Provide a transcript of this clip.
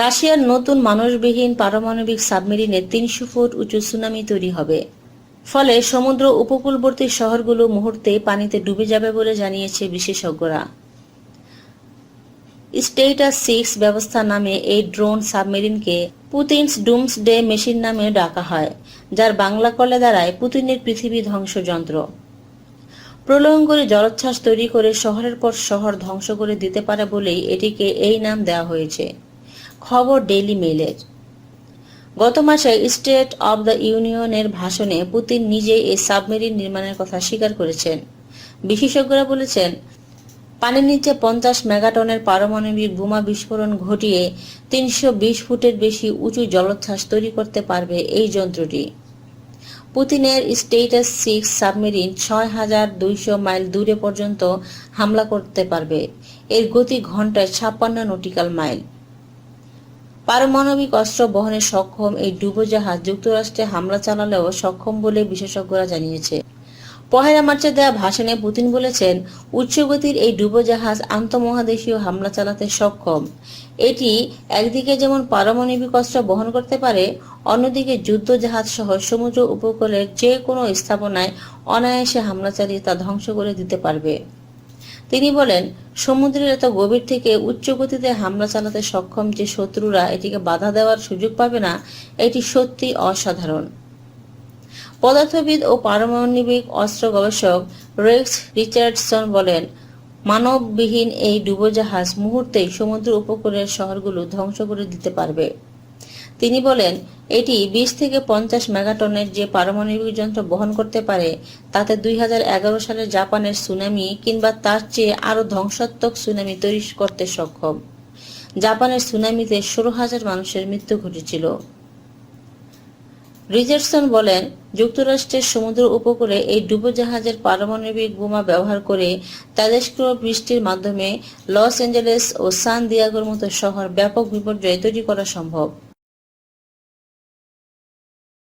রাশিয়ার নতুন মানুষবিহীন পারমাণবিক সাবমেরিনে তিনশো ফুট উঁচু সুনামি তৈরি হবে। ফলে সমুদ্র উপকূলবর্তী শহরগুলো মুহূর্তে পানিতে ডুবে যাবে বলে জানিয়েছে বিশেষজ্ঞরা। স্টেটাস সিক্স ব্যবস্থা নামে এই ড্রোন সাবমেরিনকে পুতিনস ডুমস ডে মেশিন নামে ডাকা হয়, যার বাংলা কলে দাঁড়ায় পুতিনের পৃথিবী ধ্বংস যন্ত্র প্রলয়ঙ্করী জলোচ্ছ্বাস তৈরি করে শহরের পর শহর ধ্বংস করে দিতে পারে বলেই এটিকে এই নাম দেওয়া হয়েছে। খবর ডেইলি মেইলের। গত মাসে স্টেট অব দ্য ইউনিয়নের ভাষণে পুতিন নিজেই এই সাবমেরিন নির্মাণের কথা স্বীকার করেছেন। বিশেষজ্ঞরা বলেছেন, পানির নিচে পঞ্চাশ মেগাটনের পারমাণবিক বোমা বিস্ফোরণ ঘটিয়ে তিনশো বিশ ফুটের বেশি উঁচু জলোচ্ছ্বাস তৈরি করতে পারবে এই যন্ত্রটি। পুতিনের স্টেটাস সিক্স সাবমেরিন ছয় হাজার দুইশো মাইল দূরে পর্যন্ত হামলা করতে পারবে। এর গতি ঘন্টায় ছাপ্পান্ন নটিক্যাল মাইল। পারমাণবিক অস্ত্র বহনে সক্ষম এই ডুবোজাহাজ যুক্তরাষ্ট্রে হামলা চালালেও সক্ষম বলে বিশেষজ্ঞরা জানিয়েছে। পহেলা মার্চে দেওয়া ভাষণে পুতিন বলেছেন, উচ্চগতির এই ডুবোজাহাজ আন্তঃমহাদেশীয় হামলা চালাতে সক্ষম। এটি একদিকে যেমন পারমাণবিক অস্ত্র বহন করতে পারে, অন্যদিকে যুদ্ধজাহাজ সহ সমুদ্র উপকূলের যে কোনো স্থাপনায় অনায়াসে হামলা চালিয়ে তা ধ্বংস করে দিতে পারবে। তিনি বলেন, সমুদ্রের এত গভীর থেকে উচ্চ গতিতে হামলা চালাতে সক্ষম যে শত্রুরা এটিকে বাধা দেওয়ার সুযোগ পাবে না, এটি সত্যি অসাধারণ। পদার্থবিদ ও পারমাণবিক অস্ত্র গবেষক রেক্স রিচার্ডসন বলেন, মানববিহীন এই ডুবোজাহাজ মুহূর্তেই সমুদ্র উপকূলের শহরগুলো ধ্বংস করে দিতে পারবে। তিনি বলেন, এটি বিশ থেকে পঞ্চাশ মেগাটনের যে পারমাণবিক যন্ত্র বহন করতে পারে, তাতে দুই সালে জাপানের সুনামি কিংবা তার চেয়ে আরও ধ্বংসাত্মক সুনামি তৈরি করতে সক্ষম। জাপানের সুনামিতে ষোলো হাজার মানুষের মৃত্যু ঘটেছিল। রিচার্ডসন বলেন, যুক্তরাষ্ট্রের সমুদ্র উপকূলে এই ডুবোজাহাজের পারমাণবিক বোমা ব্যবহার করে তেজস্ক্রিয় বৃষ্টির মাধ্যমে লস অ্যাঞ্জেলেস ও সান দিয়াগোর মতো শহর ব্যাপক বিপর্যয় তৈরি করা সম্ভব।